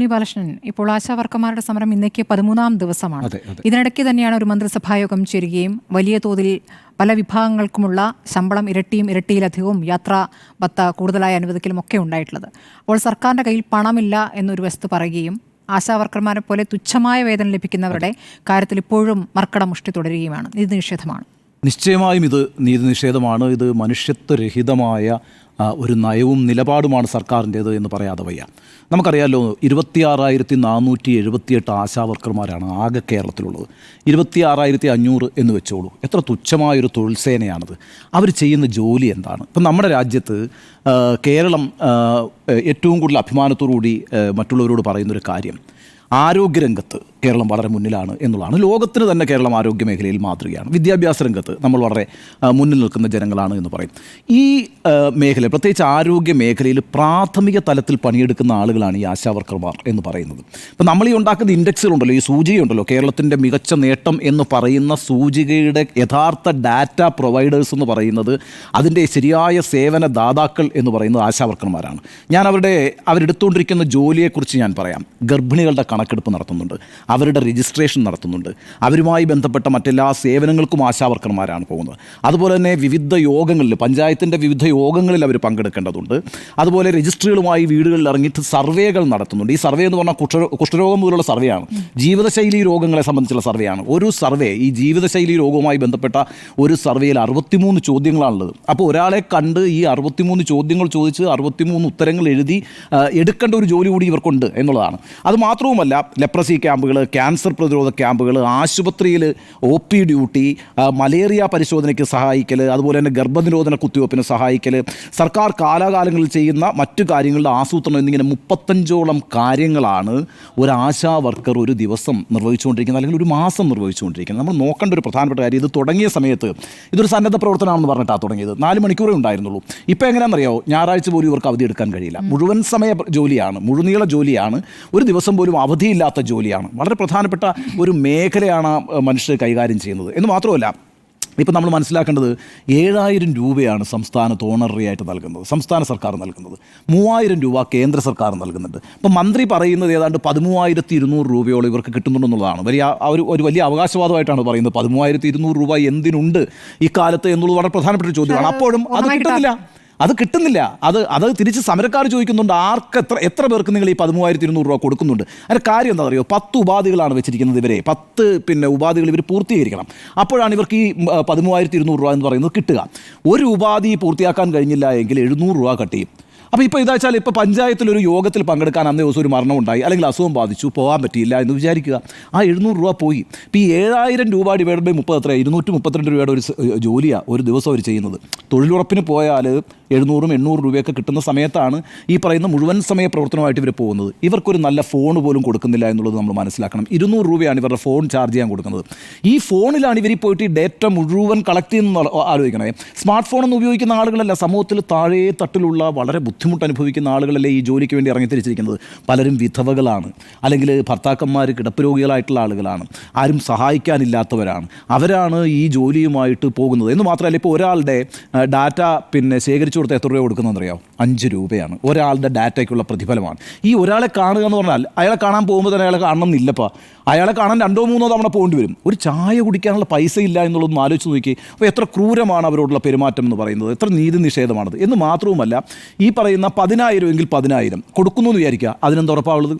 ഉണ്ണി ബാലകൃഷ്ണൻ ഇപ്പോൾ ആശാവർക്കർമാരുടെ സമരം ഇന്നേക്ക് പതിമൂന്നാം ദിവസമാണ്. ഇതിനിടയ്ക്ക് തന്നെയാണ് ഒരു മന്ത്രിസഭായോഗം ചേരുകയും വലിയ തോതിൽ പല വിഭാഗങ്ങൾക്കുമുള്ള ശമ്പളം ഇരട്ടിയും ഇരട്ടിയിലധികവും യാത്രാ ഭത്ത കൂടുതലായി അനുവദിക്കലും ഒക്കെ ഉണ്ടായിട്ടുള്ളത്. അപ്പോൾ സർക്കാരിന്റെ കയ്യിൽ പണമില്ല എന്നൊരു വസ്തു പറയുകയും ആശാവർക്കർമാരെ പോലെ തുച്ഛമായ വേതനം ലഭിക്കുന്നവരുടെ കാര്യത്തിൽ ഇപ്പോഴും മർക്കട മുഷ്ടി തുടരുകയുമാണ്. നീതി നിഷേധമാണ്. നിശ്ചയമായും ഇത് നീതി നിഷേധമാണ്. ഇത് മനുഷ്യത്വരഹിതമായ ഒരു നയവും നിലപാടുമാണ് സർക്കാരിന്റേത് എന്ന് പറയാതെ വയ്യ. നമുക്കറിയാമല്ലോ ഇരുപത്തിയാറായിരത്തി നാനൂറ്റി എഴുപത്തിയെട്ട് ആശാവർക്കർമാരാണ് ആകെ കേരളത്തിലുള്ളത്. ഇരുപത്തിയാറായിരത്തി അഞ്ഞൂറ് എന്ന് വെച്ചോളൂ. എത്ര തുച്ഛമായൊരു തൊഴിൽ സേനയാണത്. അവർ ചെയ്യുന്ന ജോലി എന്താണ്? ഇപ്പം നമ്മുടെ രാജ്യത്ത് കേരളം ഏറ്റവും കൂടുതൽ അഭിമാനത്തോടുകൂടി കൂടി മറ്റുള്ളവരോട് പറയുന്നൊരു കാര്യം. ആരോഗ്യരംഗത്ത് കേരളം വളരെ മുന്നിലാണ് എന്നുള്ളതാണ്. ലോകത്തിന് തന്നെ കേരളം ആരോഗ്യ മേഖലയിൽ മാതൃകയാണ്. വിദ്യാഭ്യാസ രംഗത്ത് നമ്മൾ വളരെ മുന്നിൽ നിൽക്കുന്ന ജനങ്ങളാണ് എന്ന് പറയും. ഈ മേഖല പ്രത്യേകിച്ച് ആരോഗ്യ മേഖലയിൽ പ്രാഥമിക തലത്തിൽ പണിയെടുക്കുന്ന ആളുകളാണ് ഈ ആശാവർക്കർമാർ എന്ന് പറയുന്നത്. ഇപ്പം നമ്മൾ ഈ ഉണ്ടാക്കുന്ന ഇൻഡെക്സുകളുണ്ടല്ലോ ഈ സൂചികയുണ്ടല്ലോ കേരളത്തിന്റെ മികച്ച നേട്ടം എന്ന് പറയുന്ന സൂചികയുടെ യഥാർത്ഥ ഡാറ്റ പ്രൊവൈഡേഴ്സ് എന്ന് പറയുന്നത് അതിന്റെ ശരിയായ സേവന ദാതാക്കൾ എന്ന് പറയുന്നത് ആശാവർക്കർമാരാണ് ഞാൻ അവരുടെ അവരെടുത്തുകൊണ്ടിരിക്കുന്ന ജോലിയെക്കുറിച്ച് ഞാൻ പറയാം. ഗർഭിണികളുടെ കണക്കെടുപ്പ് നടത്തുന്നുണ്ട്. അവരുടെ രജിസ്ട്രേഷൻ നടത്തുന്നുണ്ട്. അവരുമായി ബന്ധപ്പെട്ട മറ്റെല്ലാ സേവനങ്ങൾക്കും ആശാവർക്കർമാരാണ് പോകുന്നത്. അതുപോലെ തന്നെ വിവിധ യോഗങ്ങളിൽ പഞ്ചായത്തിന്റെ വിവിധ യോഗങ്ങളിൽ അവർ പങ്കെടുക്കേണ്ടതുണ്ട്. അതുപോലെ രജിസ്ട്രികളുമായി വീടുകളിൽ ഇറങ്ങിയിട്ട് സർവേകൾ നടത്തുന്നുണ്ട്. ഈ സർവേ എന്ന് പറഞ്ഞാൽ കുഷ്ഠ കുഷ്ഠരോഗം മുതലുള്ള സർവേയാണ്. ജീവിതശൈലി രോഗങ്ങളെ സംബന്ധിച്ചുള്ള സർവേയാണ്. ഒരു സർവേ ഈ ജീവിതശൈലി രോഗവുമായി ബന്ധപ്പെട്ട ഒരു സർവേയിൽ അറുപത്തിമൂന്ന് ചോദ്യങ്ങളാണുള്ളത്. അപ്പോൾ ഒരാളെ കണ്ട് ഈ അറുപത്തിമൂന്ന് ചോദ്യങ്ങൾ ചോദിച്ച് അറുപത്തിമൂന്ന് ഉത്തരങ്ങൾ എഴുതി എടുക്കേണ്ട ഒരു ജോലി കൂടി ഇവർക്കുണ്ട് എന്നുള്ളതാണ്. അത് മാത്രവുമല്ല ലെപ്രസി ക്യാമ്പുകൾ ക്യാൻസർ പ്രതിരോധ ക്യാമ്പുകൾ ആശുപത്രിയിൽ ഒ പി ഡ്യൂട്ടി മലേറിയ പരിശോധനയ്ക്ക് സഹായിക്കൽ അതുപോലെ തന്നെ ഗർഭനിരോധന കുത്തിവയ്പ്പിന് സഹായിക്കൽ സർക്കാർ കാലാകാലങ്ങളിൽ ചെയ്യുന്ന മറ്റു കാര്യങ്ങളുടെ ആസൂത്രണം എന്നിങ്ങനെ മുപ്പത്തഞ്ചോളം കാര്യങ്ങളാണ് ഒരു ആശാ വർക്കർ ഒരു ദിവസം നിർവഹിച്ചുകൊണ്ടിരിക്കുന്നത് അല്ലെങ്കിൽ ഒരു മാസം നിർവഹിച്ചുകൊണ്ടിരിക്കുന്നത്. നമ്മൾ നോക്കേണ്ട ഒരു പ്രധാനപ്പെട്ട കാര്യം ഇത് തുടങ്ങിയ സമയത്ത് ഇതൊരു സന്നദ്ധ പ്രവർത്തനമാണെന്ന് പറഞ്ഞിട്ടാണ് തുടങ്ങിയത്. നാല് മണിക്കൂറേ ഉണ്ടായിരുന്നുള്ളൂ. ഇപ്പോൾ എങ്ങനെയാണെന്നറിയോ ഞായറാഴ്ച പോലും ഇവർക്ക് അവധി എടുക്കാൻ കഴിയില്ല. മുഴുവൻ സമയ ജോലിയാണ് മുഴുനീള ജോലിയാണ് ഒരു ദിവസം പോലും അവധിയില്ലാത്ത ജോലിയാണ്. വളരെ പ്രധാനപ്പെട്ട ഒരു മേഖലയാണ് മനുഷ്യർ കൈകാര്യം ചെയ്യുന്നത്. എന്ന് മാത്രമല്ല ഇപ്പം നമ്മൾ മനസ്സിലാക്കേണ്ടത് ഏഴായിരം രൂപയാണ് സംസ്ഥാനത്ത് ഓണററി ആയിട്ട് നൽകുന്നത് സംസ്ഥാന സർക്കാർ നൽകുന്നത്. മൂവായിരം രൂപ കേന്ദ്ര സർക്കാർ നൽകുന്നുണ്ട്. ഇപ്പം മന്ത്രി പറയുന്നത് ഏതാണ്ട് പതിമൂവായിരത്തി ഇരുന്നൂറ് രൂപയോളം ഇവർക്ക് കിട്ടുന്നുണ്ടെന്നുള്ളതാണ് വലിയ ഒരു ഒരു വലിയ അവകാശവാദമായിട്ടാണ് പറയുന്നത്. പതിമൂവായിരത്തി ഇരുന്നൂറ് രൂപ എന്തിനുണ്ട് ഈ കാലത്ത് എന്നുള്ളത് വളരെ പ്രധാനപ്പെട്ട ഒരു ചോദ്യമാണ്. അപ്പോഴും അത് കിട്ടുന്നില്ല. അത് കിട്ടുന്നില്ല. അത് അത് തിരിച്ച് സമരക്കാർ ചോദിക്കുന്നുണ്ട് ആർക്ക് എത്ര എത്ര പേർക്ക് നിങ്ങൾ ഈ പതിമൂവായിരത്തി ഇരുന്നൂറ് രൂപ കൊടുക്കുന്നുണ്ട്? അതിന്റെ കാര്യം എന്താ അറിയോ പത്ത് ഉപാധികളാണ് വെച്ചിരിക്കുന്നത് ഇവരെ. പത്ത് പിന്നെ ഉപാധികൾ ഇവർ പൂർത്തീകരിക്കണം. അപ്പോഴാണ് ഇവർക്ക് ഈ പതിമൂവായിരത്തി ഇരുന്നൂറ് രൂപ എന്ന് പറയുന്നത് കിട്ടുക. ഒരു ഉപാധി പൂർത്തിയാക്കാൻ കഴിഞ്ഞില്ല എങ്കിൽ എഴുന്നൂറ് രൂപ കട്ട് ചെയ്യും. അപ്പോൾ ഇപ്പോൾ ഇതാ വെച്ചാൽ ഇപ്പോൾ പഞ്ചായത്തിൽ ഒരു യോഗത്തിൽ പങ്കെടുക്കാൻ അന്നേ ദിവസം ഒരു മരണം ഉണ്ടായി അല്ലെങ്കിൽ അസുഖം ബാധിച്ചു പോകാൻ പറ്റിയില്ല എന്ന് വിചാരിക്കുക. ആ എഴുന്നൂറ് രൂപ പോയി. ഇപ്പോൾ ഈ ഏഴായിരം രൂപ ഡിവൈഡ് ബൈ മുപ്പത് എത്ര ഇരുന്നൂറ്റി മുപ്പത്തിരണ്ട് രൂപയുടെ ഒരു ജോലിയാണ് ഒരു ദിവസം അവർ ചെയ്യുന്നത്. തൊഴിലുറപ്പിന് പോയാൽ എഴുന്നൂറും എണ്ണൂറ് രൂപയൊക്കെ കിട്ടുന്ന സമയത്താണ് ഈ പറയുന്ന മുഴുവൻ സമയ പ്രവർത്തനമായിട്ട് ഇവർ പോകുന്നത്. ഇവർക്കൊരു നല്ല ഫോൺ പോലും കൊടുക്കുന്നില്ല എന്നുള്ളത് നമ്മൾ മനസ്സിലാക്കണം. ഇരുന്നൂറ് രൂപയാണ് ഇവരുടെ ഫോൺ ചാർജ് ചെയ്യാൻ കൊടുക്കുന്നത്. ഈ ഫോണിലാണ് ഇവർ പോയിട്ട് ഈ ഡേറ്റ മുഴുവൻ കളക്ട് ചെയ്യുന്ന ആലോചിക്കണേ. സ്മാർട്ട് ഫോൺ ഒന്നും ഉപയോഗിക്കുന്ന ആളുകളല്ല. സമൂഹത്തിൽ താഴെ തട്ടിലുള്ള വളരെ ബുദ്ധിമുട്ട് അനുഭവിക്കുന്ന ആളുകളല്ലേ ഈ ജോലിക്ക് വേണ്ടി ഇറങ്ങിത്തിരിച്ചിരിക്കുന്നത് പലരും വിധവകളാണ്. അല്ലെങ്കിൽ ഭർത്താക്കന്മാർ കിടപ്പ് രോഗികളായിട്ടുള്ള ആളുകളാണ്. ആരും സഹായിക്കാനില്ലാത്തവരാണ്. അവരാണ് ഈ ജോലിയുമായിട്ട് പോകുന്നത്. എന്ന് മാത്രമല്ല ഇപ്പോൾ ഒരാളുടെ ഡാറ്റ പിന്നെ ശേഖരിച്ചു കൊടുത്ത എത്ര രൂപ കൊടുക്കുന്നതെന്നറിയോ അഞ്ച് രൂപയാണ്. ഒരാളുടെ ഡാറ്റയ്ക്കുള്ള പ്രതിഫലമാണ്. ഈ ഒരാളെ കാണുക എന്ന് പറഞ്ഞാൽ അയാളെ കാണാൻ പോകുമ്പോൾ തന്നെ അയാളെ കാണണം എന്നില്ലപ്പാ അയാളെ കാണാൻ രണ്ടോ മൂന്നോ തവണ പോകേണ്ടി വരും. ഒരു ചായ കുടിക്കാനുള്ള പൈസ ഇല്ല എന്നുള്ളതൊന്ന് ആലോചിച്ച് നോക്കി അപ്പോൾ എത്ര ക്രൂരമാണ് അവരോടുള്ള പെരുമാറ്റം എന്ന് പറയുന്നത്? എത്ര നീതി നിഷേധമാണത്? എന്ന് മാത്രവുമല്ല ഈ പറയുന്ന പതിനായിരം എങ്കിൽ പതിനായിരം കൊടുക്കുന്നു എന്ന് വിചാരിക്കുക. അതിനെന്താ ഉറപ്പാവുള്ളത്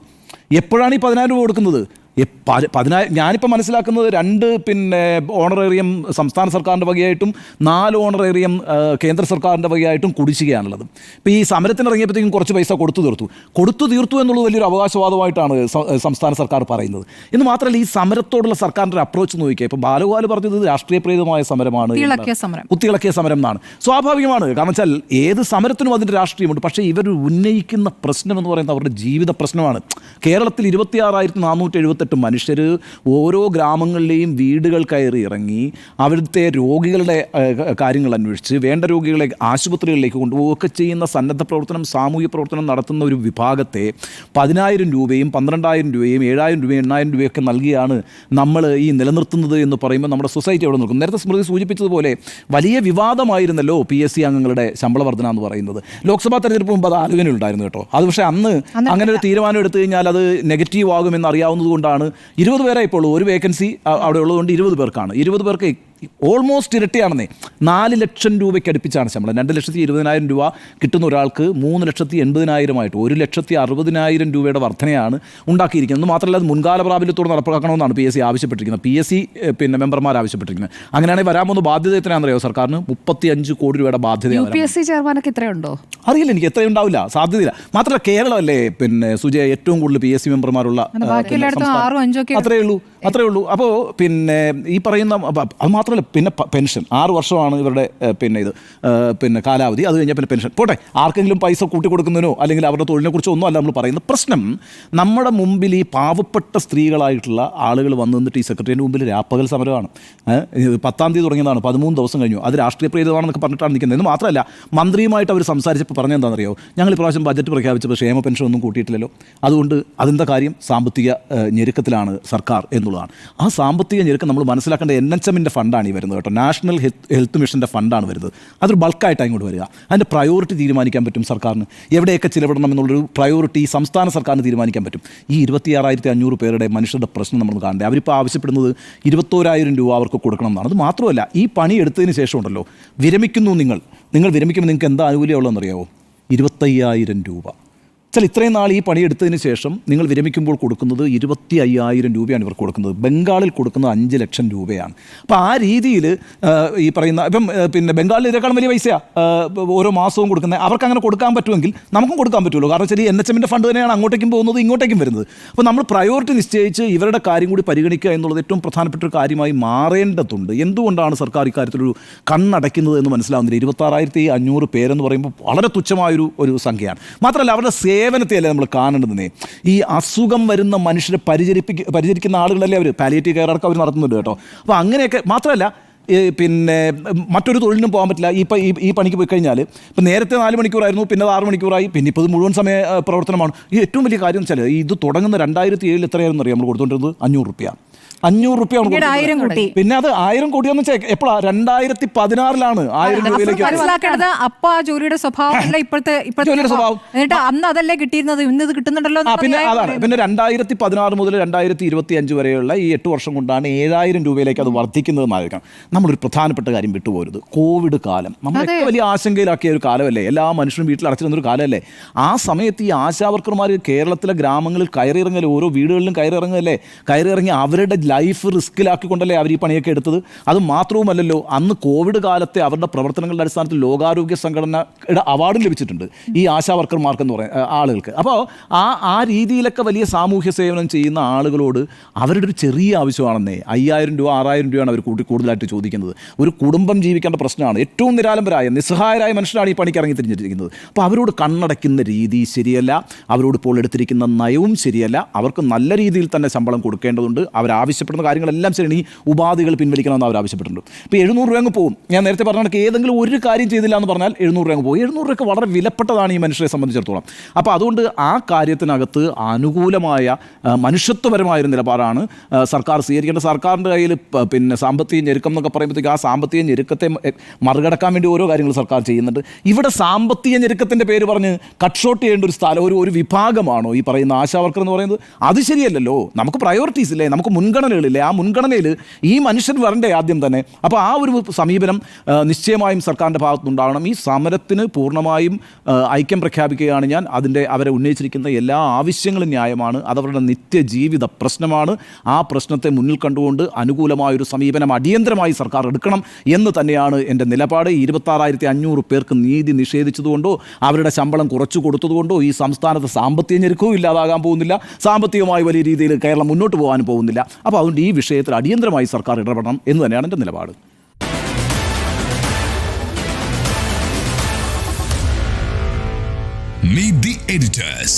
എപ്പോഴാണ് ഈ പതിനായിരം രൂപ കൊടുക്കുന്നത്? എ- പ- പതിനായിരം ഞാനിപ്പോൾ മനസ്സിലാക്കുന്നത് രണ്ട് പിന്നെ ഓണറേറിയം സംസ്ഥാന സർക്കാരിന്റെ വകയായിട്ടും നാല് ഓണറേറിയം കേന്ദ്ര സർക്കാരിന്റെ വകയായിട്ടും കുടിശ്ശികയാണുള്ളത്. ഇപ്പോൾ ഈ സമരത്തിന് ഇറങ്ങിയപ്പോഴത്തേക്കും കുറച്ച് പൈസ കൊടുത്തു തീർത്തു. കൊടുത്തു തീർത്തു എന്നുള്ളത് വലിയൊരു അവകാശവാദമായിട്ടാണ് സംസ്ഥാന സർക്കാർ പറയുന്നത്. എന്ന് മാത്രമല്ല ഈ സമരത്തോടുള്ള സർക്കാരിന്റെ അപ്രോച്ച് നോക്കിയാൽ ഇപ്പോൾ ബാലഗോപാൽ പറഞ്ഞത് രാഷ്ട്രീയ രാഷ്ട്രീയപ്രേരിതമായ സമരമാണ് കുത്തിളക്കിയ. സമരം. എന്നാണ്. സ്വാഭാവികമാണ്. കാരണം വെച്ചാൽ ഏത് സമരത്തിനും അതിന്റെ രാഷ്ട്രീയമുണ്ട്. പക്ഷേ ഇവർ ഉന്നയിക്കുന്ന പ്രശ്നം എന്ന് പറയുന്നത് അവരുടെ ജീവിത പ്രശ്നമാണ്. കേരളത്തിൽ ഇരുപത്തിയാറായിരത്തി നാനൂറ്റി എഴുപത്തെട്ട് മെനക്കെട്ട് മനുഷ്യർ ഓരോ ഗ്രാമങ്ങളിലെയും വീടുകൾ കയറി ഇറങ്ങി അവിടുത്തെ രോഗികളുടെ കാര്യങ്ങൾ അന്വേഷിച്ച് വേണ്ട രോഗികളെ ആശുപത്രികളിലേക്ക് കൊണ്ടുപോവുകയൊക്കെ ചെയ്യുന്ന സന്നദ്ധ പ്രവർത്തനം സാമൂഹ്യ പ്രവർത്തനം നടത്തുന്ന ഒരു വിഭാഗത്തെ പതിനായിരം രൂപയും പന്ത്രണ്ടായിരം രൂപയും ഏഴായിരം രൂപയും എണ്ണായിരം രൂപയൊക്കെ നൽകിയാണ് നമ്മൾ ഈ നിലനിർത്തുന്നത് എന്ന് പറയുമ്പോൾ നമ്മുടെ സൊസൈറ്റി അവിടെ നിൽക്കും നേരത്തെ സ്മൃതി സൂചിപ്പിച്ചതുപോലെ വലിയ വിവാദമായിരുന്നല്ലോ പി എസ് സി അംഗങ്ങളുടെ ശമ്പള വർധന എന്ന് പറയുന്നത്. ലോക്സഭാ തെരഞ്ഞെടുപ്പ് മുമ്പ് അത് ആലോചന ഉണ്ടായിരുന്നു കേട്ടോ. അത് പക്ഷേ അന്ന് അങ്ങനെ ഒരു തീരുമാനം എടുത്തു കഴിഞ്ഞാൽ അത് നെഗറ്റീവ് ആകുമെന്ന് അറിയാവുന്നത് കൊണ്ടാണ് ഇരുപത് പേരെ ഇപ്പോൾ. ഒരു വേക്കൻസി അവിടെ ഉള്ളതുകൊണ്ട് ഇരുപത് പേർക്കാണ്. ഇരുപത് പേർക്ക് ഓൾമോസ്റ്റ് ഇരട്ടിയാണെന്നേ. നാല് ലക്ഷം രൂപയ്ക്ക് അടുപ്പിച്ചാണ് ശമ്പളം. രണ്ട് ലക്ഷത്തി ഇരുപതിനായിരം രൂപ കിട്ടുന്ന ഒരാൾക്ക് മൂന്ന് ലക്ഷത്തി എൺപതിനായിരമായിട്ട് ഒരു ലക്ഷത്തി അറുപതിനായിരം രൂപയുടെ വർധനയാണ് ഉണ്ടാക്കിയിരിക്കുന്നത്. മാത്രമല്ല അത് മുൻകാല പ്രാബല്യത്തോട് നടപ്പാക്കണമെന്നാണ് പി എസ് സി ആവശ്യപ്പെട്ടിരിക്കുന്നത്. പി എസ് സി പിന്നെ മെമ്പർമാർ ആവശ്യപ്പെട്ടിരിക്കുന്നത്. അങ്ങനെയാണെങ്കിൽ വരാൻ പോകുന്ന ബാധ്യത എത്രയാണെന്നറിയോ സർക്കാരിന് മുപ്പത്തി അഞ്ച് കോടി രൂപയുടെ യു ബാധ്യതയാണ് പി എസ് സി ചെയർമാനൊക്കെ ഇത്രയുണ്ടോ? അറിയില്ല എനിക്ക് എത്രയും ഉണ്ടാവില്ല. സാധ്യതയില്ല. മാത്രമല്ല കേരളമല്ലേ? പിന്നെ സുജയ ഏറ്റവും കൂടുതൽ പി എസ് സി മെമ്പർമാരുള്ള അത്രയേ ഉള്ളൂ അത്രയേ ഉള്ളൂ. അപ്പോൾ പിന്നെ ഈ പറയുന്ന അത് മാത്രമല്ല പിന്നെ പെൻഷൻ. ആറ് വർഷമാണ് ഇവരുടെ പിന്നെ ഇത് പിന്നെ കാലാവധി. അത് കഴിഞ്ഞാൽ പിന്നെ പെൻഷൻ. പോട്ടെ ആർക്കെങ്കിലും പൈസ കൂട്ടി കൊടുക്കുന്നതിനോ അല്ലെങ്കിൽ അവരുടെ തൊഴിലിനെ കുറിച്ചോ ഒന്നും അല്ല നമ്മൾ പറയുന്നത്. പ്രശ്നം നമ്മുടെ മുമ്പിൽ ഈ പാവപ്പെട്ട സ്ത്രീകളായിട്ടുള്ള ആളുകൾ വന്നു നിന്നിട്ട് ഈ സെക്രട്ടറിയുടെ മുമ്പിൽ രാപ്പകൽ സമരമാണ്. പത്താം തീയതി തുടങ്ങിയതാണ് പതിമൂന്ന് ദിവസം കഴിഞ്ഞു. അത് രാഷ്ട്രീയ പ്രീതമാണെന്നൊക്കെ പറഞ്ഞിട്ടാണ് നിൽക്കുന്നത്. എന്ന് മാത്രമല്ല മന്ത്രിയുമായിട്ട് അവർ സംസാരിച്ചപ്പോൾ പറഞ്ഞെന്താണെന്നറിയോ ഞങ്ങൾ ഇപ്രാവശ്യം ബജറ്റ് പ്രഖ്യാപിച്ചപ്പോൾ ക്ഷേമ പെൻഷൻ ഒന്നും കൂട്ടിയിട്ടില്ലല്ലോ. അതുകൊണ്ട് അതിന്റെ കാര്യം സാമ്പത്തിക ഞെരുക്കത്തിലാണ് സർക്കാർ എന്നുള്ളതാണ്. ആ സാമ്പത്തിക ഞെരുക്കം നമ്മൾ മനസ്സിലാക്കേണ്ട എൻ എച്ച് എമ്മിന്റെ ഫണ്ടാണ്. ഈ വരുന്നത് കേട്ടോ. നാഷണൽ ഹെൽത്ത് ഹെൽത്ത് മിഷന്റെ ഫണ്ടാണ് വരുന്നത്. അതൊരു ബൾക്കായിട്ടാണ് ഇങ്ങോട്ട് വരിക. അതിന്റെ പ്രയോറിറ്റി തീരുമാനിക്കാൻ പറ്റും സർക്കാരിന്. എവിടെയൊക്കെ ചിലവിടണം എന്നുള്ളൊരു പ്രയോറിറ്റി സംസ്ഥാന സർക്കാരിന് തീരുമാനിക്കാൻ പറ്റും. ഈ ഇരുപത്തിയാറായിരത്തി അഞ്ഞൂറ് പേരുടെ മനുഷ്യരുടെ പ്രശ്നം നമ്മൾ കാണേണ്ടത് അവരിപ്പോൾ ആവശ്യപ്പെടുന്നത് ഇരുപത്തോരായിരം രൂപ അവർക്ക് കൊടുക്കണം എന്നാണ്. അത് മാത്രമല്ല ഈ പണി എടുത്തതിന് ശേഷം ഉണ്ടല്ലോ. വിരമിക്കുന്നു നിങ്ങൾ. നിങ്ങൾ വിരമിക്കുമ്പോൾ നിങ്ങൾക്ക് എന്താ ആനുകൂല്യമുള്ളതെന്നറിയാവോ ഇരുപത്തയ്യായിരം രൂപ. ചില ഇത്രയും നാൾ ഈ പണിയെടുത്തതിന് ശേഷം നിങ്ങൾ വിരമിക്കുമ്പോൾ കൊടുക്കുന്നത് ഇരുപത്തി അയ്യായിരം രൂപയാണ് ഇവർ കൊടുക്കുന്നത്. ബംഗാളിൽ കൊടുക്കുന്നത് അഞ്ച് ലക്ഷം രൂപയാണ്. അപ്പോൾ ആ രീതിയിൽ ഈ പറയുന്ന ഇപ്പം പിന്നെ ബംഗാളിൽ ഇതിനേക്കാളും വലിയ പൈസയാണ് ഓരോ മാസവും കൊടുക്കുന്നത് അവർക്ക് അങ്ങനെ കൊടുക്കാൻ പറ്റുമെങ്കിൽ നമുക്കും കൊടുക്കാൻ പറ്റുമല്ലോ. കാരണം ഈ എൻ എച്ച് എമ്മിന്റെ ഫണ്ട് തന്നെയാണ് അങ്ങോട്ടേക്കും പോകുന്നത് ഇങ്ങോട്ടേക്കും വരുന്നത്. അപ്പോൾ നമ്മൾ പ്രയോറിറ്റി നിശ്ചയിച്ച് ഇവരുടെ കാര്യം കൂടി പരിഗണിക്കുക എന്നുള്ളത് ഏറ്റവും പ്രധാനപ്പെട്ട ഒരു കാര്യമായി മാറേണ്ടതുണ്ട്. എന്തുകൊണ്ടാണ് സർക്കാർ ഇക്കാര്യത്തിലൊരു കണ്ണടയ്ക്കുന്നത് എന്ന് മനസ്സിലാവുന്നില്ല. ഇരുപത്താറായിരത്തി അഞ്ഞൂറ് പേരെന്ന് പറയുമ്പോൾ വളരെ തുച്ഛമായൊരു ഒരു സംഖ്യയാണ്. മാത്രമല്ല അവരുടെ സേവനത്തെയല്ലേ നമ്മൾ കാണേണ്ടതെന്നേ? ഈ അസുഖം വരുന്ന മനുഷ്യരെ പരിചരിപ്പിക്ക പരിചരിക്കുന്ന ആളുകളല്ലേ അവർ പാലിയേറ്റീവ് കെയർ അടക്കം അവർ നടത്തുന്നുണ്ട് കേട്ടോ. അപ്പോൾ അങ്ങനെയൊക്കെ മാത്രമല്ല പിന്നെ മറ്റൊരു തൊഴിലിനും പോകാൻ പറ്റില്ല. ഈ പ- ഈ ഈ പണിക്ക് പോയി കഴിഞ്ഞാൽ ഇപ്പം നേരത്തെ നാല് മണിക്കൂറായിരുന്നു പിന്നെ ആറ് മണിക്കൂറായി പിന്നെ ഇപ്പോൾ ഇത് മുഴുവൻ സമയ പ്രവർത്തനമാണ്. ഈ ഏറ്റവും വലിയ കാര്യം വെച്ചാൽ ഇത് തുടങ്ങുന്ന രണ്ടായിരത്തി ഏഴിൽ എത്രയായിരുന്നു അറിയാം നമ്മൾ കൊടുത്തുകൊണ്ടിരുന്നത് അഞ്ഞൂറ് റുപ്യ. അഞ്ഞൂറ് റുപ്യ പിന്നീട് ആയിരം കൂട്ടി. പിന്നെ അത് ആയിരം കോടിയെന്ന് വെച്ചാൽ എപ്പോഴാണ് രണ്ടായിരത്തി പതിനാറിലാണ് ആയിരം രൂപയിലേക്ക് മനസ്സിലാക്കേണ്ടത് അപ്പ ആ ജോലിയുടെ സ്വഭാവമല്ല ഇപ്പോഴത്തെ ജോലിയുടെ സ്വഭാവം. എന്നിട്ട് അന്ന് അതല്ലേ കിട്ടിയിരുന്നത്? ഇന്ന് ഇത് കിട്ടുന്നുണ്ടല്ലോ പിന്നെ അതാണ്. പിന്നെ രണ്ടായിരത്തി പതിനാറ് മുതൽ രണ്ടായിരത്തി ഇരുപത്തി അഞ്ച് വരെയുള്ള ഈ എട്ട് വർഷം കൊണ്ടാണ് ഏഴായിരം രൂപയിലേക്ക് അത് വർദ്ധിക്കുന്നത് ആയിരിക്കണം നമ്മളൊരു പ്രധാനപ്പെട്ട കാര്യം വിട്ടുപോരുത്. കോവിഡ് കാലം. നമ്മളൊക്കെ വലിയ ആശങ്കയിലാക്കിയ ഒരു കാലമല്ലേ? എല്ലാ മനുഷ്യരും വീട്ടിൽ അടച്ചിരുന്നൊരു കാലമല്ലേ? ആ സമയത്ത് ഈ ആശാവർക്കർമാർ കേരളത്തിലെ ഗ്രാമങ്ങളിൽ കയറിയിറങ്ങൽ ഓരോ വീടുകളിലും കയറിയിറങ്ങല്ലേ കയറിയിറങ്ങി അവരുടെ ലൈഫ് റിസ്കിലാക്കിക്കൊണ്ടല്ലേ അവർ ഈ പണിയൊക്കെ എടുത്തത്? അത് മാത്രവുമല്ലല്ലോ അന്ന് കോവിഡ് കാലത്തെ അവരുടെ പ്രവർത്തനങ്ങളുടെ അടിസ്ഥാനത്തിൽ ലോകാരോഗ്യ സംഘടനയുടെ അവാർഡ് ലഭിച്ചിട്ടുണ്ട് ഈ ആശാ വർക്കർമാർക്ക് എന്ന് പറയുന്ന ആളുകൾക്ക്. അപ്പോൾ ആ ആ രീതിയിലൊക്കെ വലിയ സാമൂഹ്യ സേവനം ചെയ്യുന്ന ആളുകളോട് അവരുടെ ഒരു ചെറിയ ആവശ്യമാണെന്നേ അയ്യായിരം രൂപ ആറായിരം രൂപയാണ് അവർ കൂട്ടി കൂടുതലായിട്ട് ചോദിക്കുന്നത്. ഒരു കുടുംബം ജീവിക്കേണ്ട പ്രശ്നമാണ്. ഏറ്റവും നിരാലംബരായ നിസ്സഹായരായ മനുഷ്യരാണ് ഈ പണിക്ക് ഇറങ്ങി തിരിഞ്ഞിരിക്കുന്നത്. അപ്പോൾ അവരോട് കണ്ണടയ്ക്കുന്ന രീതി ശരിയല്ല. അവരോട് ഇപ്പോൾ എടുത്തിരിക്കുന്ന നയവും ശരിയല്ല. അവർക്ക് നല്ല രീതിയിൽ തന്നെ ശമ്പളം കൊടുക്കേണ്ടതുണ്ട്. അവരാവശ്യപ്പെടുന്ന കാര്യങ്ങളെല്ലാം ശരി ഈ ഉപാധികൾ പിൻവലിക്കണമെന്ന് അവർ ആവശ്യപ്പെട്ടിട്ടുണ്ട്. ഇപ്പോൾ എഴുന്നൂറ് രൂപ അങ്ങ് പോകും ഞാൻ നേരത്തെ പറഞ്ഞ കണക്ക് ഏതെങ്കിലും ഒരു കാര്യം ചെയ്തില്ല എന്ന് പറഞ്ഞാൽ എഴുന്നൂറ് രൂപ അങ്ങ് പോകും എഴുന്നൂറ് രൂപയ്ക്ക് വളരെ വിലപ്പെട്ടതാണ് ഈ മനുഷ്യരെ സംബന്ധിച്ചിടത്തോളം. അപ്പോൾ അതുകൊണ്ട് ആ കാര്യത്തിനകത്ത് അനുകൂലമായ മനുഷ്യത്വപരമായൊരു നിലപാടാണ് സർക്കാർ സ്വീകരിക്കേണ്ടത് സർക്കാരിന്റെ കയ്യിൽ പിന്നെ സാമ്പത്തിക ഞെരുക്കം എന്നൊക്കെ പറയുമ്പോഴത്തേക്ക് ആ സാമ്പത്തിക ഞെരുക്കത്തെ മറികടക്കാൻ വേണ്ടി ഓരോ കാര്യങ്ങൾ സർക്കാർ ചെയ്യുന്നുണ്ട്. ഇവിടെ സാമ്പത്തിക ഞെരുക്കത്തിന്റെ പേര് പറഞ്ഞ് കട്ട് ഷോട്ട് ചെയ്യേണ്ട ഒരു സ്ഥലം ഒരു ഒരു വിഭാഗമാണോ ഈ പറയുന്ന ആശാവർക്കർ എന്ന് പറയുന്നത്? അത് ശരിയല്ലല്ലോ. നമുക്ക് പ്രയോറിറ്റീസ് ഇല്ലേ? നമുക്ക് മുൻഗണനകളില്ലേ? ആ മുൻഗണനയിൽ ഈ മനുഷ്യൻ വരണ്ടേ ആദ്യം തന്നെ. അപ്പോൾ ആ ഒരു സമീപനം നിശ്ചയമായും സർക്കാരിന്റെ ഭാഗത്തുനിന്നുണ്ടാവണം. ഈ സമരത്തിന് പൂർണമായും ഐക്യം പ്രഖ്യാപിക്കുകയാണ് ഞാൻ. അതിന്റെ അവരെ ഉന്നയിച്ചിരിക്കുന്ന എല്ലാ ആവശ്യങ്ങളും ന്യായമാണ്. അതവരുടെ നിത്യജീവിത പ്രശ്നമാണ്. ആ പ്രശ്നത്തെ മുന്നിൽ കണ്ടുകൊണ്ട് അനുകൂലമായൊരു സമീപനം അടിയന്തരമായി സർക്കാർ എടുക്കണം എന്ന് തന്നെയാണ് എന്റെ നിലപാട്. ഇരുപത്താറായിരത്തി അഞ്ഞൂറ് പേർക്ക് നീതി നിഷേധിച്ചതുകൊണ്ടോ അവരുടെ ശമ്പളം കുറച്ചു കൊടുത്തതുകൊണ്ടോ ഈ സംസ്ഥാനത്ത് സാമ്പത്തിക ഞെരുക്കവും ഇല്ലാതാകാൻ പോകുന്നില്ല. സാമ്പത്തികമായി വലിയ രീതിയിൽ കേരളം മുന്നോട്ട് പോകാൻ പോകുന്നില്ല. അപ്പോൾ അതുകൊണ്ട് ഈ വിഷയത്തിൽ അടിയന്തരമായി സർക്കാർ ഇടപെടണം എന്ന് തന്നെയാണ് എന്റെ നിലപാട് Meet the editors.